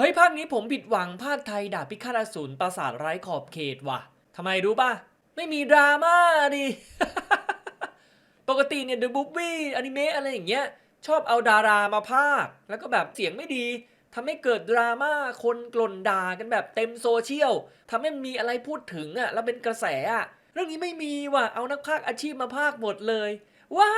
เฮ้ยภาคนี้ผมผิดหวังภาคไทยดาบพิฆาตอสูรปราสาทไร้ขอบเขตว่ะทำไมรู้ป่ะ ไม่มีดราม่าดิ ปกติเนี่ยเดอะบุ๊ i ี้อนิเมะอะไรอย่างเงี้ย ชอบเอาดารามาพากย์แล้วก็แบบเสียงไม่ดีทำให้เกิดดราม่าคนกล่นด่ากันแบบเต็มโซเชียลทำให้มีอะไรพูดถึงอะแล้วเป็นกระแสอะเรื่องนี้ไม่มีว่ะเอานักพากย์อาชีพมาพากย์หมดเลย ว้า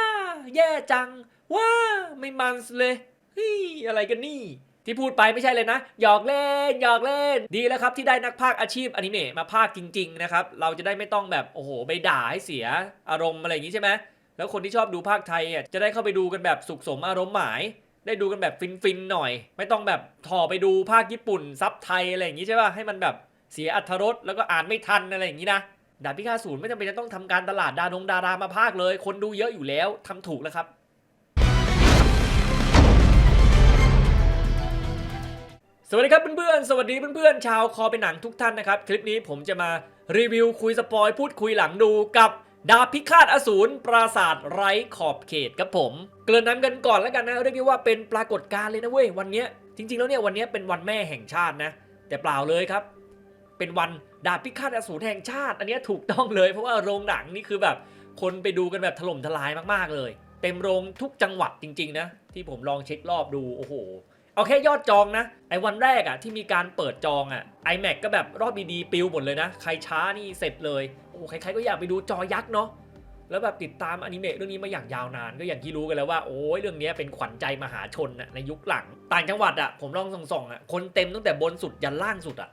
แย่จัง ว้า ไม่มันเลยเฮ้ยอะไรกันนี่ ที่พูดไปไม่ใช่เลยนะ หยอกเล่น หยอกเล่น ดีแล้วครับที่ได้นักพากอาชีพอนิเมะมาพากจริง ๆ นะครับ เราจะได้ไม่ต้องแบบโอ้โหไปด่าให้เสียอารมณ์อะไรอย่างนี้ใช่ไหมแล้วคนที่ชอบดูภาคไทยอะจะได้เข้าไปดูกันแบบสุขสมอารมณ์หมาย ได้ดูกันแบบฟินๆหน่อย ไม่ต้องแบบถอไปดูภาคญี่ปุ่นซับไทยอะไรอย่างนี้ใช่ป่ะให้มันแบบเสียอัธรสแล้วก็อ่านไม่ทันอะไรอย่างนี้นะดาบพิฆาตศูนย์ไม่จำเป็นจะต้องทำการตลาดดานงดารามาภาคเลย คนดูเยอะอยู่แล้วทำถูกแล้วครับ สวัสดีครับเพื่อนๆ สวัสดีเพื่อนๆ ชาวคอเป็นหนังทุกท่านนะครับ คลิปนี้ผมจะมารีวิวคุยสปอยพูดคุยหลังดูกับดาบพิฆาตอสูรปราสาทไร้ขอบเขตครับผม เกริ่นนำกันก่อนแล้วกันนะ เรียกได้ว่าเป็นปรากฏการณ์เลยนะเว้ย วันนี้จริงๆ แล้วเนี่ยวันนี้เป็นวันแม่แห่งชาตินะ แต่เปล่าเลยครับ เป็นวันดาบพิฆาตอสูรแห่งชาติ อันนี้ถูกต้องเลยเพราะว่าโรงหนังนี่คือแบบคนไปดูกันแบบถล่มทลายมากๆเลย เต็มโรงทุกจังหวัดจริง ๆ นะ ที่ผมลองเช็ครอบดูโอ้โห เอาแค่ยอดจองนะ ไอ้วันแรกอะที่มีการเปิดจองอะ iMac ก็แบบรอบดีๆปิวหมดเลยนะ ใครช้านี่เสร็จเลย โอ้ใครๆก็อยากไปดูจอยักษ์เนาะ แล้วแบบติดตามอนิเมะเรื่องนี้มาอย่างยาวนาน ก็อย่างที่รู้กันแล้วว่า โอ้ยเรื่องนี้เป็นขวัญใจมหาชนนะในยุคหลัง ต่างจังหวัดอะผมลองส่องๆอะคนเต็มตั้งแต่บนสุดยันล่างสุดอะ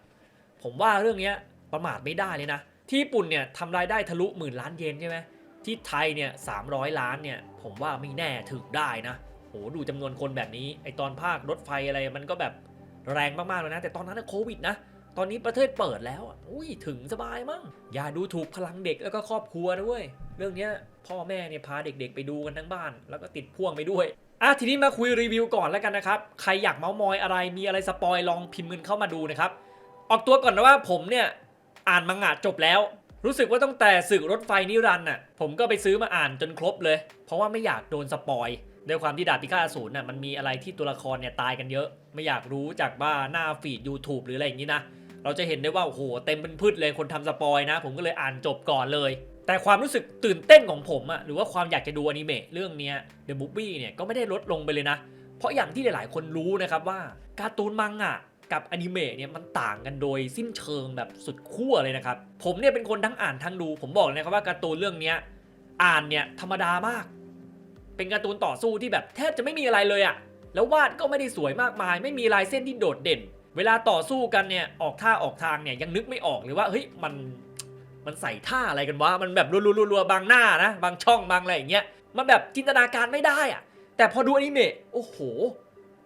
ผมว่าเรื่องนี้ประมาทไม่ได้เลยนะ ที่ญี่ปุ่นเนี่ยทำรายได้ทะลุหมื่นล้านเยนใช่ไหมที่ไทยเนี่ยสามล้านเนี่ยผมว่าไม่แน่ถึงได้นะ ดูจำนวนคนแบบนี้ไอตอนภาครถไฟอะไรมันก็แบบแรงมากๆเลยนะ แต่ตอนนั้นโควิดนะ ตอนนี้ประเทศเปิดแล้วอุ้ยถึงสบายมั้งอย่าดูถูกพลังเด็กแล้วก็ครอบครัวนะเว้ยเรื่องเนี้ยพ่อแม่เนี่ยพาเด็กๆ ไปดูกันทั้งบ้าน แล้วก็ติดพ่วงไปด้วยอะทีนี้มาคุยรีวิวก่อนแล้วกันนะครับใครอยากเมาส์มอยอะไรมีอะไรสปอยลองพิมพ์เงินเข้ามาดูนะครับออกตัวก่อนนะว่าผมเนี่ยอ่านมังงะจบแล้วรู้สึกว่าตั้งแต่ศึกรถไฟนิรันด์น่ะผมก็ไปซื้อมาอ่านจนครบเลย เพราะว่าไม่อยากโดนสปอย ด้วยความที่ดาบพิฆาตอสูรน่ะมันมีอะไรที่ตัวละครเนี่ยตายกันเยอะ ไม่อยากรู้จากว่าหน้าฟีด YouTube หรืออะไรอย่างนี้นะ เราจะเห็นได้ว่า โอ้โห เต็มเป็นพืชเลยคนทำสปอยนะ ผมก็เลยอ่านจบก่อนเลย แต่ความรู้สึกตื่นเต้นของผมอะหรือว่าความอยากจะดูอนิเมะเรื่องเนี้ย The Movie เนี่ยก็ไม่ได้ลดลงไปเลยนะ เพราะอย่างที่หลายๆ คนรู้นะครับว่าการ์ตูนมังงะกับอนิเมะเนี่ยมันต่างกันโดยสิ้นเชิงแบบสุดขั้วเลยนะครับผมเนี่ยเป็นคนทั้งอ่านทั้งดู ผมบอกเลยนะครับว่าการ์ตูนเรื่องเนี้ยอ่านเนี่ยธรรมดามาก เป็นการ์ตูนต่อสู้ที่แบบแทบจะไม่มีอะไรเลยอะแล้ววาดก็ไม่ได้สวยมากมาย ไม่มีลายเส้นที่โดดเด่น เวลาต่อสู้กันเนี่ยออกท่าออกทางเนี่ยยังนึกไม่ออกเลยว่าเฮ้ยมันมันใส่ท่าอะไรกันวะมันแบบรัวๆๆๆบางหน้านะบางช่องบางอะไรอย่างเงี้ยมันแบบจินตนาการไม่ได้อะแต่พอดูอนิเมะโอ้โห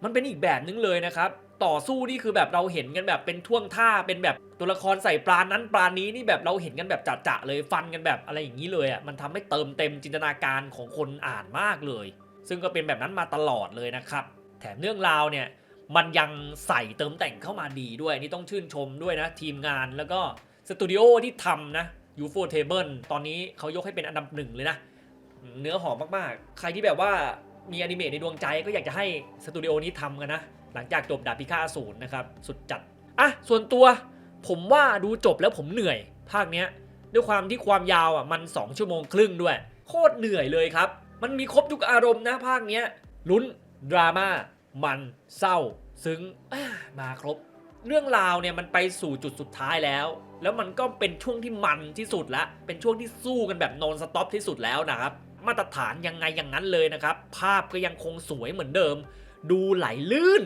มันเป็นอีกแบบนึงเลยนะครับ ต่อสู้นี่คือแบบเราเห็นกันแบบเป็นท่วงท่าเป็นแบบตัวละครใส่ปลานั้นปลานี้นี่แบบเราเห็นกันแบบจะๆเลยฟันกันแบบอะไรอย่างนี้เลยอะมันทำให้เติมเต็มจินตนาการของคนอ่านมากเลย ซึ่งก็เป็นแบบนั้นมาตลอดเลยนะครับ แถมเรื่องราวเนี่ยมันยังใส่เติมแต่งเข้ามาดีด้วยนี่ต้องชื่นชมด้วยนะทีมงานแล้วก็สตูดิโอที่ทำนะ UFO Table ตอนนี้เขายกให้เป็นอันดับหนึ่งเลยนะ เนื้อหอมมากๆ ใครที่แบบว่า มีอนิเมะในดวงใจก็อยากจะให้สตูดิโอนี้ทำกันนะ หลังจากจบดาบพิฆาตอสูรนะครับ สุดจัด อะ ส่วนตัวผมว่าดูจบแล้วผมเหนื่อย ภาคเนี้ย ด้วยความที่ความยาวอะมัน 2 ชั่วโมงครึ่งด้วย โคตรเหนื่อยเลยครับ มันมีครบทุกอารมณ์นะภาคเนี้ยลุ้น ดราม่า มัน เศร้า ซึ้งมาครบ เรื่องราวเนี่ยมันไปสู่จุดสุดท้ายแล้ว แล้วมันก็เป็นช่วงที่มันที่สุดละ เป็นช่วงที่สู้กันแบบนอนสต็อปที่สุดแล้วนะครับ มาตรฐานยังไงอย่างนั้นเลยนะครับ ภาพก็ยังคงสวยเหมือนเดิม ดูไหลลื่น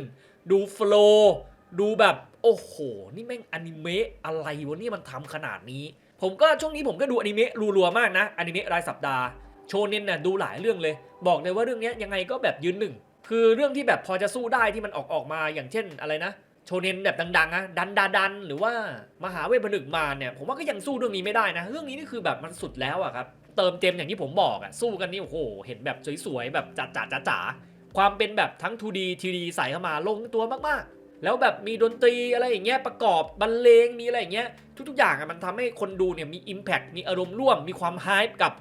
ดูโฟล์ดูแบบโอ้โห นี่แม่งอนิเมะอะไรวะเนี่ยมันทำขนาดนี้ ผมก็ช่วงนี้ผมก็ดูอนิเมะรัวๆมากนะอนิเมะรายสัปดาห์โชเน็นน่ะดูหลายเรื่องเลย บอกเลยว่าเรื่องนี้ยังไงก็แบบยืนหนึ่งคือเรื่องที่แบบพอจะสู้ได้ที่มันออกออกมาอย่างเช่นอะไรนะโชเน็นแบบดังๆนะดันดาดัน หรือว่ามหาเวทผนึกมารเนี่ยผมว่าก็ยังสู้เรื่องนี้ไม่ได้นะ เรื่องนี้นี่คือแบบมันสุดแล้วอะครับ เติมเต็มอย่างที่ผมบอกอะสู้กันนี่โอ้โหเห็นแบบสวยๆแบบจ๋าจ๋าจ๋าจ๋าความเป็นแบบทั้ง 2D 3D ใส่เข้ามาลงตัวมากๆ แล้วแบบมีดนตรีอะไรอย่างเงี้ยประกอบบรรเลงมีอะไรอย่างเงี้ยทุกๆอย่างอะมันทำให้คนดูเนี่ยมี Impact มีอารมณ์ร่วมมีความ hype กับ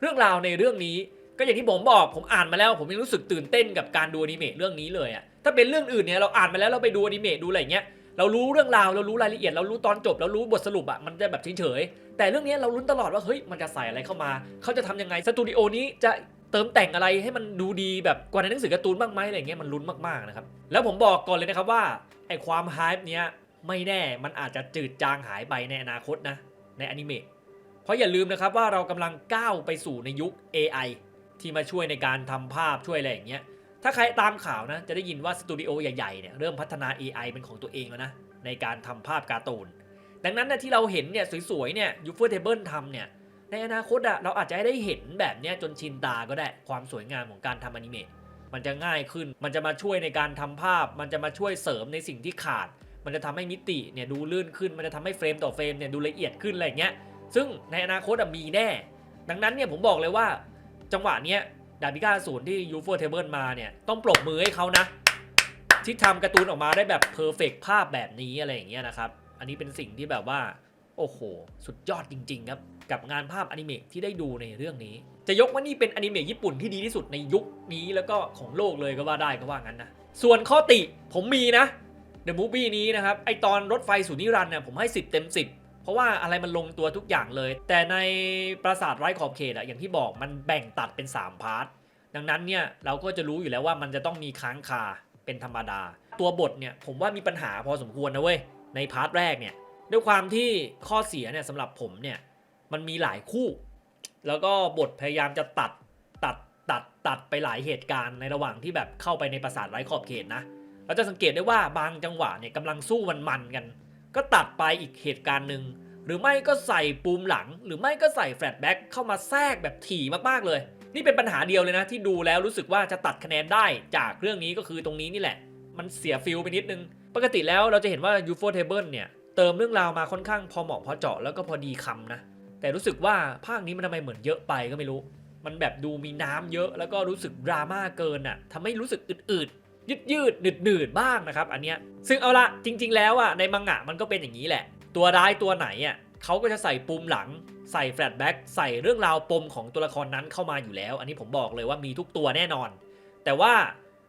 เรื่องราวในเรื่องนี้ก็ก็อย่างที่ผมบอกผมอ่านมาแล้ว ผมยังรู้สึกตื่นเต้นกับการดูอนิเมะเรื่องนี้เลยอะถ้าเป็นเรื่องอื่นเนี่ยเราอ่านมาแล้วเราไปดูอนิเมะดูอะไรอย่างเงี้ยเรารู้เรื่องราวเรารู้รายละเอียด เรารู้ตอนจบเรารู้บทสรุปอะมันจะแบบเฉยๆ แต่เรื่องนี้เราลุ้นตลอดว่าเฮ้ยมันจะใส่อะไรเข้ามา เขาจะทำยังไงสตูดิโอนี้จะเติมแต่งอะไรให้มันดูดีแบบกว่าในหนังสือการ์ตูนบ้างไหมอะไรเงี้ยมันลุ้นมากๆนะครับแล้วผมบอกก่อนเลยนะครับว่าไอความฮป์เนี้ยไม่แน่มันอาจจะจืดจางหายไปในอนาคตนะในอนิเมะเพราะอย่าลืมนะครับว่าเรากำลังก้าวไปสู่ในยุค AI ที่มาช่วยในการทำภาพช่วยอะไรอย่างเงี้ยถ้าใครตามข่าวนะจะได้ยินว่าสตูดิโอใหญ่ๆเนี่ยเริ่มพัฒนา AI เป็นของตัวเองแล้วนะในการทำภาพการ์ตูน ดังนั้นนะที่เราเห็นเนี่ยสวยๆเนี่ยยูเฟอร์เทเบิลทำเนี่ยในอนาคตอะเราอาจจะได้เห็นแบบเนี้ยจนชินตาก็ได้ความสวยงามของการทำอนิเมะมันจะง่ายขึ้น มันจะมาช่วยในการทำภาพ มันจะมาช่วยเสริมในสิ่งที่ขาด มันจะทำให้มิติเนี่ยดูลื่นขึ้น มันจะทำให้เฟรมต่อเฟรมเนี่ยดูละเอียดขึ้นอะไรเงี้ย ซึ่งในอนาคตอะมีแน่ ดังนั้นเนี่ยผมบอกเลยว่า จังหวะเนี้ยดาบิก้าศูนย์ที่ยูโฟเทเบิลมาเนี่ยต้องปรบมือให้เขานะ ที่ทำการ์ตูนออกมาได้แบบเพอร์เฟกภาพแบบนี้อะไรอย่างเงี้ยนะครับ อันนี้เป็นสิ่งที่แบบว่า โอ้โห สุดยอดจริง ๆ ครับ กับงานภาพอนิเมะที่ได้ดูในเรื่องนี้ จะยกว่านี่เป็นอนิเมะญี่ปุ่นที่ดีที่สุดในยุคนี้แล้วก็ของโลกเลยก็ว่าได้ก็ว่างั้นนะ ส่วนข้อติผมมีนะเดอะมูฟวี่นี้นะครับ ไอตอนรถไฟสุนิรันเนี่ยผมให้ 10 เต็ม 10 เพราะว่าอะไรมันลงตัวทุกอย่างเลย แต่ในปราสาทไร้ขอบเขตอะอย่างที่บอกมันแบ่งตัดเป็น 3 พาร์ท ดังนั้นเนี่ยเราก็จะรู้อยู่แล้วว่ามันจะต้องมีค้างคาเป็นธรรมดา ตัวบทเนี่ยผมว่ามีปัญหาพอสมควรนะเว้ย ในพาร์ทแรกเนี่ยด้วยความที่ข้อเสียเนี่ยสำหรับผมเนี่ยมันมีหลายคู่ แล้วก็บทพยายามจะตัดตัดตัดตัดไปหลายเหตุการณ์ในระหว่างที่แบบเข้าไปในปราสาทไร้ขอบเขตนะเราจะสังเกตได้ว่าบางจังหวะเนี่ยกำลังสู้มันๆกัน ก็ตัดไปอีกเหตุการณ์หนึ่งหรือไม่ก็ใส่ปูมหลัง หรือไม่ก็ใส่แฟลชแบ็กเข้ามาแทรกแบบถี่มากๆเลย นี่เป็นปัญหาเดียวเลยนะ ที่ดูแล้วรู้สึกว่าจะตัดคะแนนได้จากเรื่องนี้ก็คือตรงนี้นี่แหละ มันเสียฟิลไปนิดนึง ปกติแล้วเราจะเห็นว่า UFO Table เนี่ยเติมเรื่องราวมาค่อนข้างพอเหมาะพอเจาะแล้วก็พอดีคำนะ แต่รู้สึกว่าภาคนี้มันทำไมเหมือนเยอะไปก็ไม่รู้ มันแบบดูมีน้ำเยอะ แล้วก็รู้สึกดราม่าเกินอะทำให้รู้สึกอืดๆยืดยืดหนืดหนืดบ้างนะครับอันเนี้ยซึ่งเอาละจริง ๆ แล้วอะในมังงะมันก็เป็นอย่างนี้แหละ ตัวร้ายตัวไหนอะเขาก็จะใส่ปุ่มหลังใส่แฟลชแบ็กใส่เรื่องราวปมของตัวละครนั้นเข้ามาอยู่แล้ว อันนี้ผมบอกเลยว่ามีทุกตัวแน่นอน แต่ว่า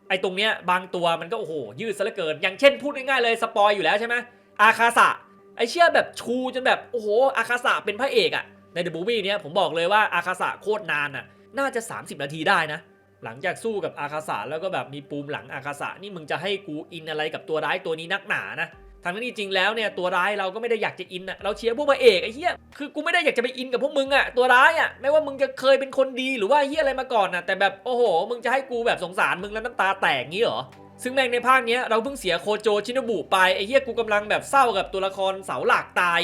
ไอ้ตรงเนี้ยบางตัวมันก็โอ้โหยืดซะเหลือเกิน อย่างเช่นพูดง่ายๆเลยสปอยอยู่แล้วใช่ไหมอาคาสะไอเชี่ยแบบชูจนแบบโอ้โหอาคาสะเป็นพระเอกอะในเดอะบูบี้เนี้ยผมบอกเลยว่าอาคาสะโคตรนานอะน่าจะ 30 นาทีได้นะ หลังจากสู้กับอาคาสะแล้วก็แบบมีปูมหลังอาคาสะนี่มึงจะให้กูอินอะไรกับตัวร้ายตัวนี้นักหนานะ ทางนั้จริงแล้วเนี่ยตัวร้ายเราก็ไม่ได้อยากจะอินอะเราเชียร์พวกพระเอกไอ้เหี้ยคือกูไม่ได้อยากจะไปอินกับพวกมึงอะตัวร้ายอะไม่ว่ามึงจะเคยเป็นคนดีหรือว่าเหี้ยอะไรมาก่อนอะแต่แบบโอ้โห มึงจะให้กูแบบสงสารมึงแล้วน้ำตาแตกงี้เหรอซึ่งแม่งในภาคเนี้ยเราเพิ่งเสียโคโจชินบุไปไอ้เหี้ยกูกำลังแบบเศร้ากับตัวละครเสาหลักตาย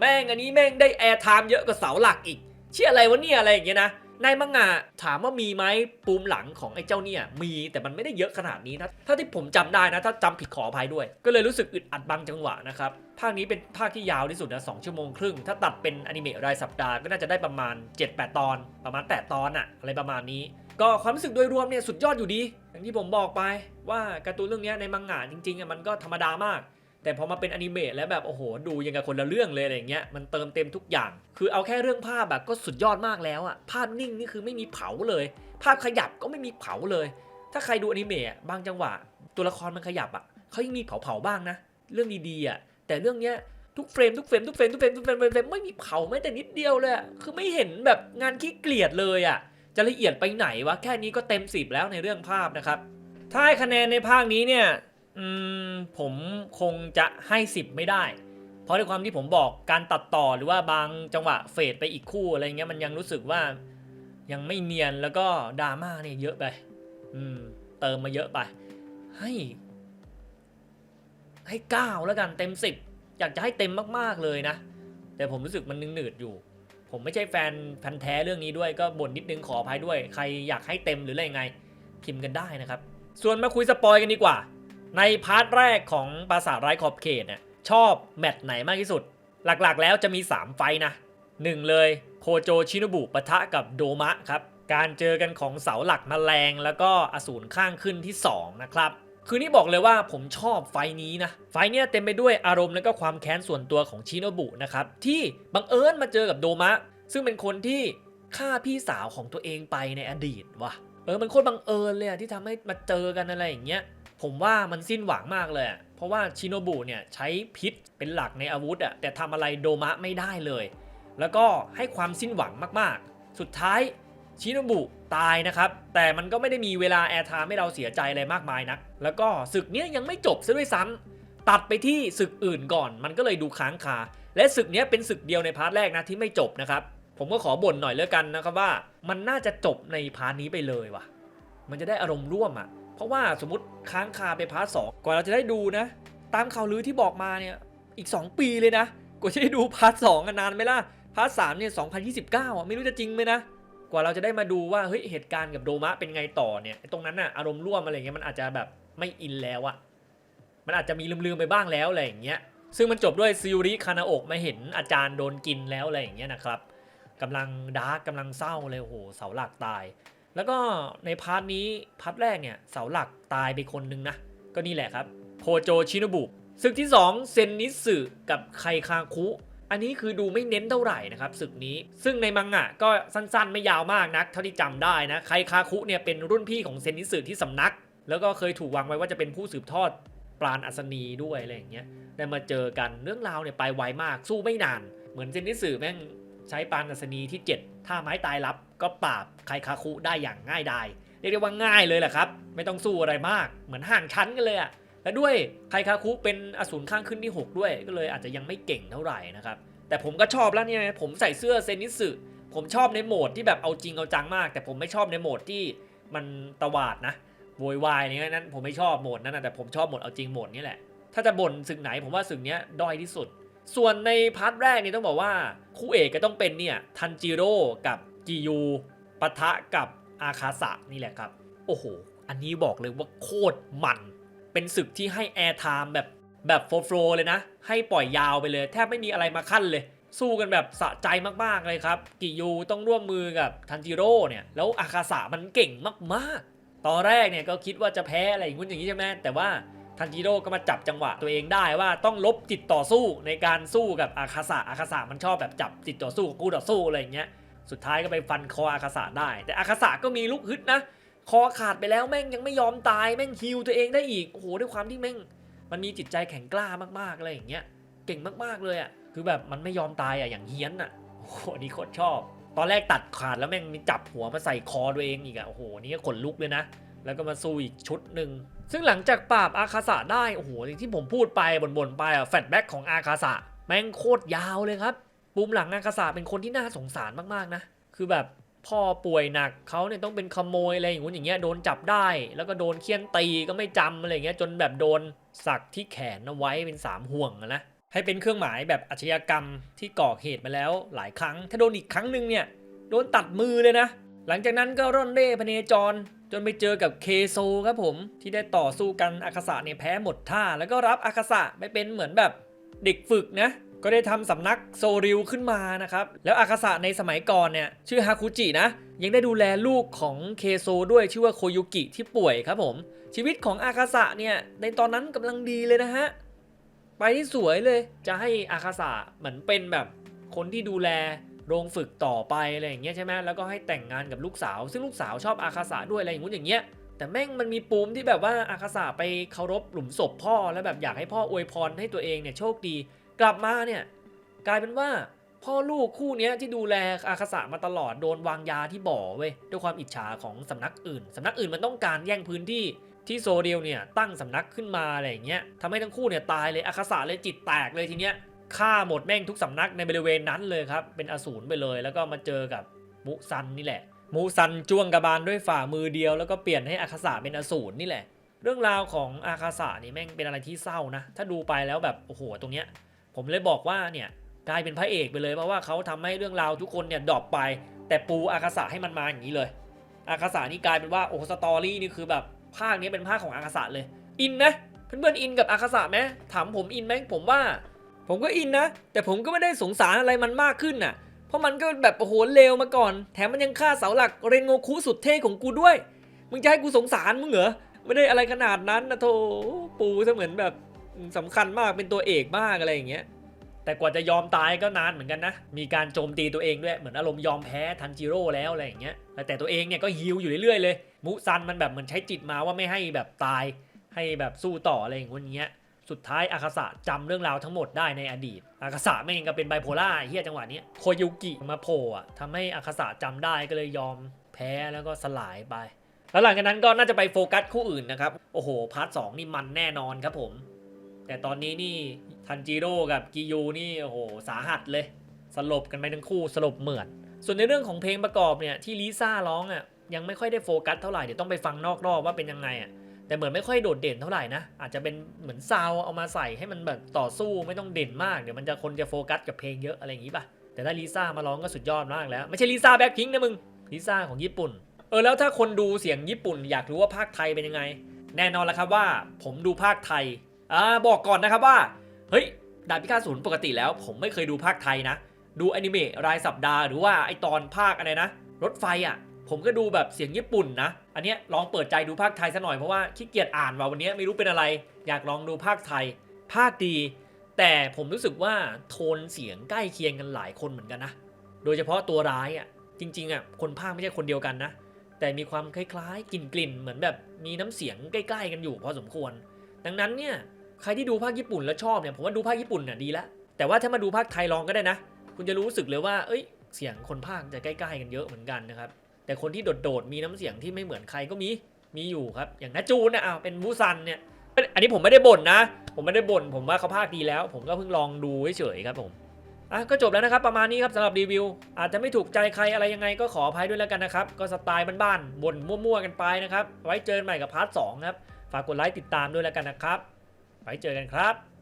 แม่งอันนี้แม่งได้แอร์ไทม์เยอะกว่าเสาหลักอีก เชื่ออะไรวะเนี่ยอะไรอย่างเงี้ยนะ ในมังงะถามว่ามีไหมปูมหลังของไอ้เจ้าเนี่ยมีแต่มันไม่ได้เยอะขนาดนี้นะถ้าที่ผมจำได้นะถ้าจำผิดขออภัยด้วย ก็เลยรู้สึกอึดอัดบางจังหวะนะครับภาคนี้เป็นภาคที่ยาวที่สุดนะสองชั่วโมงครึ่ง ถ้าตัดเป็นอนิเมะรายสัปดาห์ก็น่าจะได้ประมาณ 7-8 ตอน ประมาณ 8 ตอนอะอะไรประมาณนี้ ก็ความรู้สึกโดยรวมเนี่ยสุดยอดอยู่ดี อย่างที่ผมบอกไปว่าการ์ตูนเรื่องนี้ในมังงะจริงๆอะมันก็ธรรมดามาก แต่พอมาเป็นอนิเมะแล้วแบบโอ้โหดูยังกับคนละเรื่องเลยอะไรเงี้ยมันเติมเต็มทุกอย่าง คือเอาแค่เรื่องภาพแบบก็สุดยอดมากแล้วอะภาพนิ่งนี่คือไม่มีเผาเลย ภาพขยับก็ไม่มีเผาเลย ถ้าใครดูอนิเมะบางจังหวะ ตัวละครมันขยับอะเขายังมีเผาเผาๆบ้างนะ เรื่องดีๆอะแต่เรื่องเนี้ยทุกเฟรมทุกเฟรมทุกเฟรมทุกเฟรมทุกเฟรมเฟรมไม่มีเผาแม้แต่นิดเดียวเลยอะคือไม่เห็นแบบงานขี้เกลียดเลยอะจะละเอียดไปไหนวะแค่นี้ก็เต็มสิบแล้วในเรื่องภาพนะครับถ้าให้คะแนนในภาคนี้เนี่ย อืมผมคงจะให้10ไม่ได้ เพราะในความที่ผมบอกการตัดต่อหรือว่าบางจังหวะเฟดไปอีกคู่อะไรเงี้ยมันยังรู้สึกว่ายังไม่เนียนแล้วก็ดราม่าเนี่ยเยอะไป อืม เติมมาเยอะไป ให้ ให้เก้าแล้วกันเต็มสิบอยากจะให้เต็มมากๆเลยนะ แต่ผมรู้สึกมันนึงหนืดอยู่ ผมไม่ใช่แฟนพันแท้เรื่องนี้ด้วยก็บ่นนิดนึงขออภัยด้วย ใครอยากให้เต็มหรืออะไรยังไง พิมพ์กันได้นะครับ ส่วนมาคุยสปอยกันดีกว่า ในพาร์ทแรกของปราสาทไร้ขอบเขตเนี่ยชอบแมตช์ไหนมากที่สุด หลักๆ แล้วจะมี 3 ไฟนะหนึ่งเลยโคโจชินบุปะทะกับโดมะครับ การเจอกันของเสาหลักแมลงแล้วก็อสูรข้างขึ้นที่ 2 นะครับ คือนี่บอกเลยว่าผมชอบไฟนี้นะ ไฟเนี่ยเต็มไปด้วยอารมณ์และก็ความแค้นส่วนตัวของชินบุนะครับ ที่บังเอิญมาเจอกับโดมะ ซึ่งเป็นคนที่ฆ่าพี่สาวของตัวเองไปในอดีตวะเออมันโคตรบังเอิญเลยอะที่ทำให้มาเจอกันอะไรอย่างเงี้ย ผมว่ามันสิ้นหวังมากเลยเพราะว่าชิโนบุเนี่ยใช้พิษเป็นหลักในอาวุธอะแต่ทำอะไรโดมะไม่ได้เลย แล้วก็ให้ความสิ้นหวังมากๆ สุดท้ายชิโนบุตายนะครับ แต่มันก็ไม่ได้มีเวลาแอร์ไทม์ให้เราเสียใจอะไรมากมายนัก แล้วก็ศึกเนี้ยยังไม่จบซะด้วยซ้ำตัดไปที่ศึกอื่นก่อน มันก็เลยดูค้างคา และศึกเนี้ยเป็นศึกเดียวในพาร์ทแรกนะที่ไม่จบนะครับ ผมก็ขอบ่นหน่อยเลือกันนะครับว่า มันน่าจะจบในพาร์ทนี้ไปเลยว่ะ มันจะได้อารมณ์ร่วมอะ เพราะว่าสมมติค้างคาไปพาร์ทสองกว่าเราจะได้ดูนะ ตามข่าวลือที่บอกมาเนี่ยอีก 2 ปีเลยนะกว่าจะได้ดูพาร์ทสองนานไหมล่ะพาร์ทสามเนี่ย2029อะไม่รู้จะจริงไหมนะกว่าเราจะได้มาดูว่าเฮ้ยเหตุการณ์กับโดมะเป็นไงต่อเนี่ยตรงนั้นน่ะอารมณ์ร่วมอะไรเงี้ยมันอาจจะแบบไม่อินแล้วอะมันอาจจะมีลืมๆไปบ้างแล้วอะไรอย่างเงี้ยซึ่งมันจบด้วยซิริคานาโอกมาเห็นอาจารย์โดนกินแล้วอะไรอย่างเงี้ยนะครับกำลังดาร์กกำลังเศร้าเลยโอ้โหเสาหลักตาย แล้วก็ในพาร์ทนี้พาร์ทแรกเนี่ยเสาหลักตายไปคนนึงนะ ก็นี่แหละครับโคโจชินบุศึกที่ 2 เซนนิสึกับไคคาคุ อันนี้คือดูไม่เน้นเท่าไหร่นะครับศึกนี้ซึ่งในมังงะก็สั้นๆไม่ยาวมากนัก เท่าที่จำได้นะไคคาคุเนี่ยเป็นรุ่นพี่ของเซนนิสึที่สำนัก แล้วก็เคยถูกวางไว้ว่าจะเป็นผู้สืบทอดปราณอัศนีด้วยอะไรอย่างเงี้ยได้มาเจอกันเรื่องราวเนี่ยไปไวมากสู้ไม่นาน เหมือนเซนนิสึแม่งใช้ปราณอัศนีที่ 7 ท่าไม้ตายรับ ก็ปราบไคคาคุได้อย่างง่ายดายเรียกได้ว่าง่ายเลยแหละครับ ไม่ต้องสู้อะไรมากเหมือนห่างชั้นกันเลยอะและด้วยไคคาคุเป็นอสูรข้างขึ้นที่ 6 ด้วย ก็เลยอาจจะยังไม่เก่งเท่าไหร่นะครับแต่ผมก็ชอบแล้วเนี่ยผมใส่เสื้อเซนิสึผมชอบในโหมดที่แบบเอาจริงเอาจังมาก แต่ผมไม่ชอบในโหมดที่มันตวาดนะโวยวายอะไรเงี้ยนั้นผมไม่ชอบโหมดนั้นนะแต่ผมชอบโหมดเอาจริงโหมดนี้แหละ ถ้าจะบ่นศึกไหนผมว่าศึกเนี้ยด้อยที่สุด ส่วนในพาร์ทแรกนี่ต้องบอกว่าคู่เอกก็ต้องเป็นเนี่ยทันจิโร่กับ จิยูปะทะกับอาคาสะนี่แหละครับ โอ้โห อันนี้บอกเลยว่าโคตรมัน เป็นศึกที่ให้แอร์ไทม์แบบแบบโฟล์ฟเลยนะ ให้ปล่อยยาวไปเลย แทบไม่มีอะไรมาขั้นเลย สู้กันแบบสะใจมากๆเลยครับ กิยูต้องร่วมมือกับทันจิโร่เนี่ย แล้วอาคาสะมันเก่งมากๆ ตอนแรกเนี่ยก็คิดว่าจะแพ้อะไรอย่างงู้นอย่างนี้ใช่ไหมแต่ว่าทันจิโร่ก็มาจับจังหวะตัวเองได้ว่าต้องลบจิตต่อสู้ในการสู้กับอาคาสะอาคาสะมันชอบแบบจับจิตต่อสู้กับกูต่อสู้อะไรอย่างเงี้ย สุดท้ายก็ไปฟันคออาคาสะได้ แต่อาคาสะก็มีลูกฮึดนะ คอขาดไปแล้วแม่งยังไม่ยอมตายแม่งฮิวตัวเองได้อีกโอ้โหด้วยความที่แม่ง มันมีจิตใจแข็งกล้ามากๆอะไรอย่างเงี้ยเก่งมากๆเลยอะคือแบบมันไม่ยอมตายอะอย่างเฮี้ยนอะโอ้โหนี่โคตรชอบ ตอนแรกตัดขาดแล้วแม่งมีจับหัวมาใส่คอตัวเองอีกอะโอ้โหนี่ก็ขนลุกเลยนะ แล้วก็มาสู้อีกชุดหนึ่งซึ่งหลังจากปราบอาคาสะได้โอ้โหอย่งที่ผมพูดไปบ่นๆไปอะแฟลชแบ็กของอาคาสะแม่งโคตรยาวเลยครับ ปูมหลังอาคาสะเป็นคนที่น่าสงสารมากๆนะ คือแบบพ่อป่วยหนักเขาเนี่ยต้องเป็นขโมยอะไรอย่างงู้นอย่างเงี้ยโดนจับได้ แล้วก็โดนเคี่ยนตีก็ไม่จำอะไรเงี้ยจนแบบโดนสักที่แขนเอาไว้เป็นสามห่วงนะให้เป็นเครื่องหมายแบบอาชญากรรมที่ก่อเหตุมาแล้วหลายครั้ง ถ้าโดนอีกครั้งหนึ่งเนี่ยโดนตัดมือเลยนะ หลังจากนั้นก็ร่อนเร่พเนจร จนไปเจอกับเคโซครับผม ที่ได้ต่อสู้กันอาคาสะเนี่ยแพ้หมดท่า แล้วก็รับอาคาสะไปเป็นเหมือนแบบเด็กฝึกนะ ก็ได้ทำสำนักโซริวขึ้นมานะครับ แล้วอาคาสะในสมัยก่อนเนี่ยชื่อฮาคุจินะ ยังได้ดูแลลูกของเคโซด้วยชื่อว่าโคยุกิที่ป่วยครับผม ชีวิตของอาคาสะเนี่ยในตอนนั้นกำลังดีเลยนะฮะ ไปที่สวยเลยจะให้อาคาสะเหมือนเป็นแบบคนที่ดูแลโรงฝึกต่อไปอะไรอย่างเงี้ยใช่ไหมแล้วก็ให้แต่งงานกับลูกสาว ซึ่งลูกสาวชอบอาคาสะด้วยอะไรอย่างงู้นอย่างเงี้ยแต่แม่งมันมีปูมที่แบบว่าอาคาสะไปเคารพหลุมศพพ่อแล้วแบบอยากให้พ่ออวยพรให้ตัวเองเนี่ยโชคดี กลับมาเนี่ยกลายเป็นว่าพ่อลูกคู่นี้ที่ดูแลอาคาสะมาตลอดโดนวางยาที่บ่อเว้ยด้วยความอิจฉาของสำนักอื่น สำนักอื่นมันต้องการแย่งพื้นที่ที่โซเดียวเนี่ยตั้งสำนักขึ้นมาอะไรอย่างเงี้ยทำให้ทั้งคู่เนี่ยตายเลยอาคาสะเลยจิตแตกเลยทีเนี้ยฆ่าหมดแม่งทุกสำนักในบริเวณนั้นเลยครับ เป็นอสูรไปเลย แล้วก็มาเจอกับมุซันนี่แหละมูซันจ้วงกระบาลด้วยฝ่ามือเดียวแล้วก็เปลี่ยนให้อาคาสะเป็นอสูรนี่แหละ เรื่องราวของอาคาสะนี่แม่งเป็นอะไรที่เศร้านะ ถ้าดูไปแล้วแบบโอ้โหตรงเนี้ย ผมเลยบอกว่าเนี่ยกลายเป็นพระเอกไปเลยเพราะว่าเขาทำให้เรื่องราวทุกคนเนี่ยดรอปไป แต่ปูอาคาสะให้มันมาอย่างนี้เลยอาคาสะนี่กลายเป็นว่าโอ้โหสตอรี่นี่คือแบบภาคนี้เป็นภาคของอาคาสะเลยอินนะเพื่อนๆอินกับอาคาสะไหมถามผมอินไหมผมว่า ผมก็อินนะ แต่ผมก็ไม่ได้สงสารอะไรมันมากขึ้นน่ะ เพราะมันก็แบบโอ้โหเลวมาก่อน แถมมันยังฆ่าเสาหลักเรนโงคุสุดเท่ของกูด้วย มึงจะให้กูสงสารมึงเหรอไม่ได้อะไรขนาดนั้นนะโธ่ปูเสมือนแบบ สำคัญมากเป็นตัวเอกมากอะไรอย่างเงี้ยแต่กว่าจะยอมตายก็นานเหมือนกันนะ มีการโจมตีตัวเองด้วยเหมือนอารมณ์ยอมแพ้ทันจิโร่แล้วอะไรอย่างเงี้ยแต่ตัวเองเนี่ยก็ฮิวอยู่เรื่อยๆเลย มุซันมันแบบเหมือนใช้จิตมาว่าไม่ให้แบบตาย ให้แบบสู้ต่ออะไรอย่างเงี้ยสุดท้ายอาคาสะจำเรื่องราวทั้งหมดได้ในอดีต อาคาสะไม่งก็เป็นไบโพล่าเฮียจังหวะนี้โคยุกิมาโผล่อะทำให้อาคาสะจำได้ก็เลยยอมแพ้แล้วก็สลายไป แล้วหลังจากนั้นก็น่าจะไปโฟกัสคู่อื่นนะครับ โอ้โห พาร์ทสองนี่มันแน่นอนครับผม แต่ตอนนี้นี่ทันจิโร่กับกิยูนี่โอ้โหสาหัสเลย สลบกันไปทั้งคู่สลบเหมือดส่วนในเรื่องของเพลงประกอบเนี่ยที่ลิซ่าร้องอะยังไม่ค่อยได้โฟกัสเท่าไหร่เดี๋ยวต้องไปฟังนอกรอบว่าเป็นยังไงอะแต่เหมือนไม่ค่อยโดดเด่นเท่าไหร่นะอาจจะเป็นเหมือนซาวเอามาใส่ให้มันแบบต่อสู้ไม่ต้องเด่นมากเดี๋ยวมันจะคนจะโฟกัสกับเพลงเยอะอะไรอย่างงี้ป่ะแต่ถ้าลิซ่ามาร้องก็สุดยอดมากแล้ว ไม่ใช่ลิซ่าแบ็คพิงค์นะมึงลิซ่าของญี่ปุ่น เออแล้วถ้าคนดูเสียงญี่ปุ่น อยากรู้ว่าภาคไทยเป็นยังไง แน่นอนแล้วครับว่า ผมดูภาคไทย อ่าบอกก่อนนะครับว่า เฮ้ย ดาบพิฆาตศูนย์ปกติแล้ว ผมไม่เคยดูภาคไทยนะ ดูอนิเมะรายสัปดาห์หรือว่าไอตอนภาคอะไรนะ รถไฟอะ ผมก็ดูแบบเสียงญี่ปุ่นนะ อันเนี้ยลองเปิดใจดูภาคไทยซะหน่อยเพราะว่าขี้เกียจอ่านว่าวันนี้ไม่รู้เป็นอะไร อยากลองดูภาคไทย ภาคดี แต่ผมรู้สึกว่าโทนเสียงใกล้เคียงกันหลายคนเหมือนกันนะ โดยเฉพาะตัวร้ายอะ จริงๆอะคนภาคไม่ใช่คนเดียวกันนะ แต่มีความคล้ายๆกลิ่นกลิ่นๆเหมือนแบบมีน้ำเสียงใกล้ ๆ กันอยู่พอสมควร ดังนั้นเนี่ย ใครที่ดูภาคญี่ปุ่นแล้วชอบเนี่ยผมว่าดูภาคญี่ปุ่นน่ะดีแล้วแต่ว่าถ้ามาดูภาคไทยลองก็ได้นะ คุณจะรู้สึกเลยว่าเอ้ย เสียงคนภาคจะใกล้ๆกันเยอะเหมือนกันนะครับแต่คนที่โดดๆมีน้ำเสียงที่ไม่เหมือนใครก็มีมีอยู่ครับ อย่างนาจูนนะอ้าวเป็นมูซันเนี่ยอันนี้ผมไม่ได้บ่นนะ ผมไม่ได้บ่นผมว่าเขาภาคดีแล้ว ผมก็เพิ่งลองดูเฉยๆครับผมอะก็จบแล้วนะครับประมาณนี้ครับสำหรับรีวิว อาจจะไม่ถูกใจใครอะไรยังไงก็ขออภัยด้วยแล้วกันนะครับ ก็สไตล์บ้านๆบ่นมั่วๆกันไปนะครับ ไว้เจอกันใหม่กับพาร์ทสองครับ ฝากกดไลค์ติดตามด้วยแล้วกันนะครับ ไว้เจอกันครับ